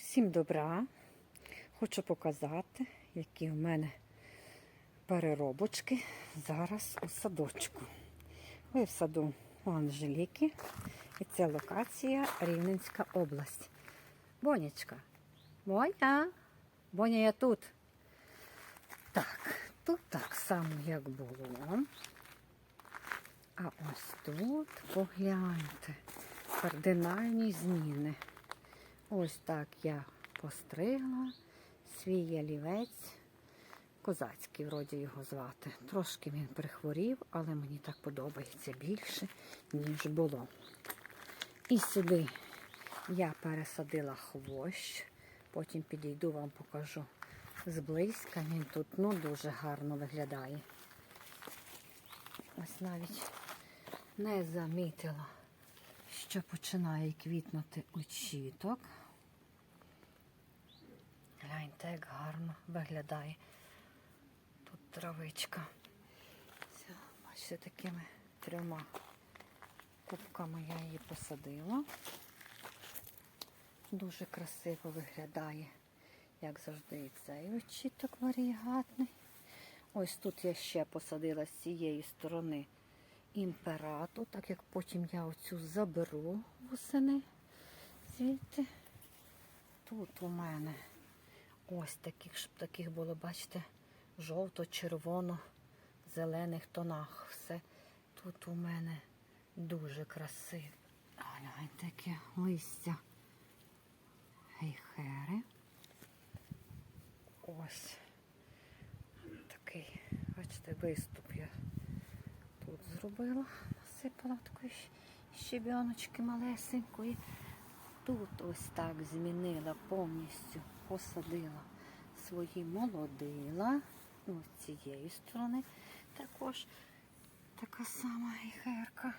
Всім добра! Хочу показати, які в мене переробочки зараз у садочку. Ви в саду у Анжеліки. І це локація Рівненська область. Бонячка. Боня. Боня, я тут. Так, тут так само, як було. А ось тут погляньте. Кардинальні зміни. Ось так я постригла свій ялівець. Козацький, вроді його звати. Трошки він прихворів, але мені так подобається більше, ніж було. І сюди я пересадила хвощ. Потім підійду, вам покажу зблизька. Він тут ну, дуже гарно виглядає. Ось навіть не замітила, що починає квітнути очіток. Гляньте, як гарно виглядає тут травичка. Бачите, такими трьома кубками я її посадила. Дуже красиво виглядає, як завжди, і цей очіток варігатний. Ось тут я ще посадила з цієї сторони імперату, так як потім я оцю заберу восени звідти. Тут у мене ось таких, щоб таких було, бачите, жовто-червоно-зелених тонах. Все тут у мене дуже красиво. Гляньте, таке листя гейхери. Ось такий, бачите, виступ я тут зробила, насипала такої щебіночки малесенької. Тут ось так змінила повністю, посадила свої молодила. Ось з цієї сторони також така сама гейхерка.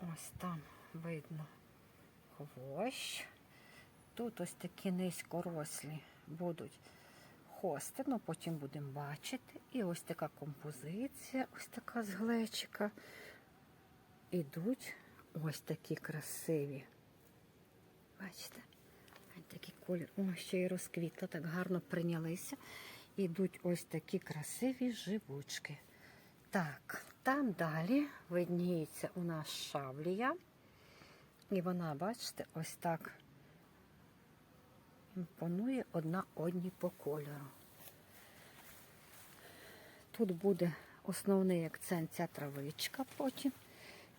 Ось там видно хвощ. Тут ось такі низькорослі будуть хости, ну потім будемо бачити. І ось така композиція, ось така з глечика. Ідуть ось такі красиві. Бачите? Такий колір. О, ще й розквітла, так гарно прийнялися. Ідуть ось такі красиві живучки. Так, там далі видніється у нас шавлія. І вона, бачите, ось так імпонує одна одній по кольору. Тут буде основний акцент ця травичка потім.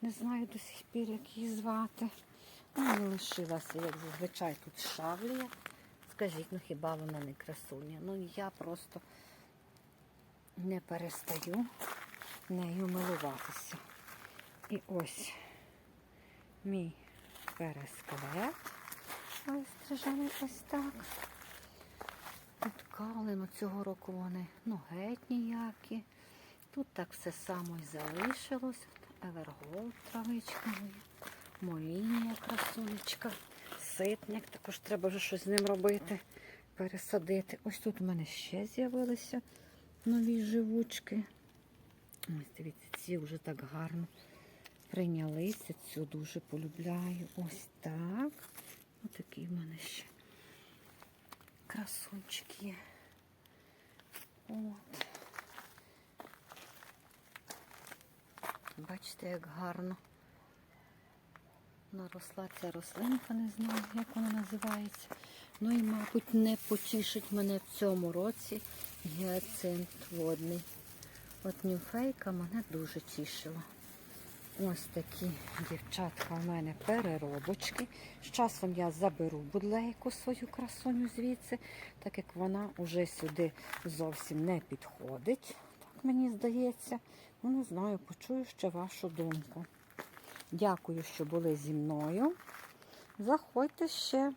Не знаю до сих пір, як її звати. Ну, лишилася, як зазвичай, тут шавлія. Скажіть, ну хіба вона не красуня? Ну я просто не перестаю нею милуватися. І ось мій перескелет. Ось стрижений ось так. Тут калину цього року вони ну, геть ніякі. Тут так все само і залишилось. Евергол травичка моя, молінія красунечка, ситник, також треба вже щось з ним робити, пересадити. Ось тут у мене ще з'явилися нові живучки. Ось дивіться, ці вже так гарно прийнялися. Цю дуже полюбляю. Ось так. Ось такий в мене ще красунчик є. От. Бачите, як гарно наросла ця рослинка, не знаю, як вона називається. Ну і, мабуть, не потішить мене в цьому році гіацинт водний. От нюфейка мене дуже тішила. Ось такі дівчатка у мене переробочки. З часом я заберу будлейку свою красуню звідси, так як вона вже сюди зовсім не підходить, так мені здається. Ну, не знаю, почую ще вашу думку. Дякую, що були зі мною. Заходьте ще.